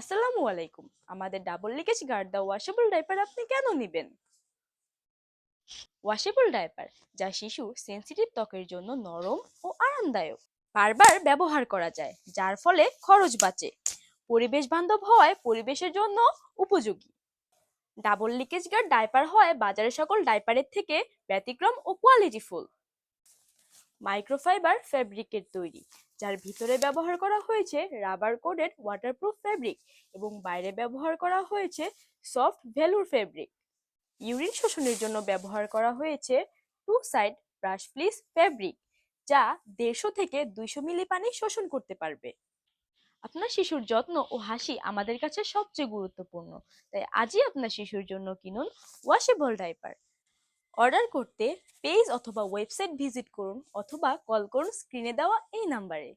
আসসালামু আলাইকুম। আমাদের double leakage guard the washable diaper আপনি কেন নেবেন? ওয়াশেবল ডাইপার যা শিশু সেন্সিটিভ ত্বকের জন্য নরম ও আরামদায়ক, বারবার ব্যবহার করা যায়, যার ফলে খরচ বাঁচে। পরিবেশ বান্ধব হয় পরিবেশের জন্য উপযোগী। ডাবল লিকেজ গার্ড ডাইপার হয় বাজারের সকল ডাইপারের থেকে ব্যতিক্রম ও কোয়ালিটিফুল মাইক্রোফাইবার ফ্যাব্রিকের তৈরি, যার ভিতরে ব্যবহার করা হয়েছে রাবার কোডেড ওয়াটারপ্রুফ ফ্যাব্রিক এবং বাইরে ব্যবহার করা হয়েছে সফট ভেলুর ফ্যাব্রিক ইউরিন শোষণের জন্য ব্যবহার করা হয়েছে two side brush fleece fabric যা দেড়শো থেকে দুইশো মিলি পানি শোষণ করতে পারবে। আপনার শিশুর যত্ন ও হাসি আমাদের কাছে সবচেয়ে গুরুত্বপূর্ণ, তাই আজই আপনার শিশুর জন্য কিনুন ওয়াশেবল ডাইপার অর্ডার করতে পেজ অথবা ওয়েবসাইট ভিজিট করুন অথবা কল করুন স্ক্রিনে দেওয়া এই নাম্বারে।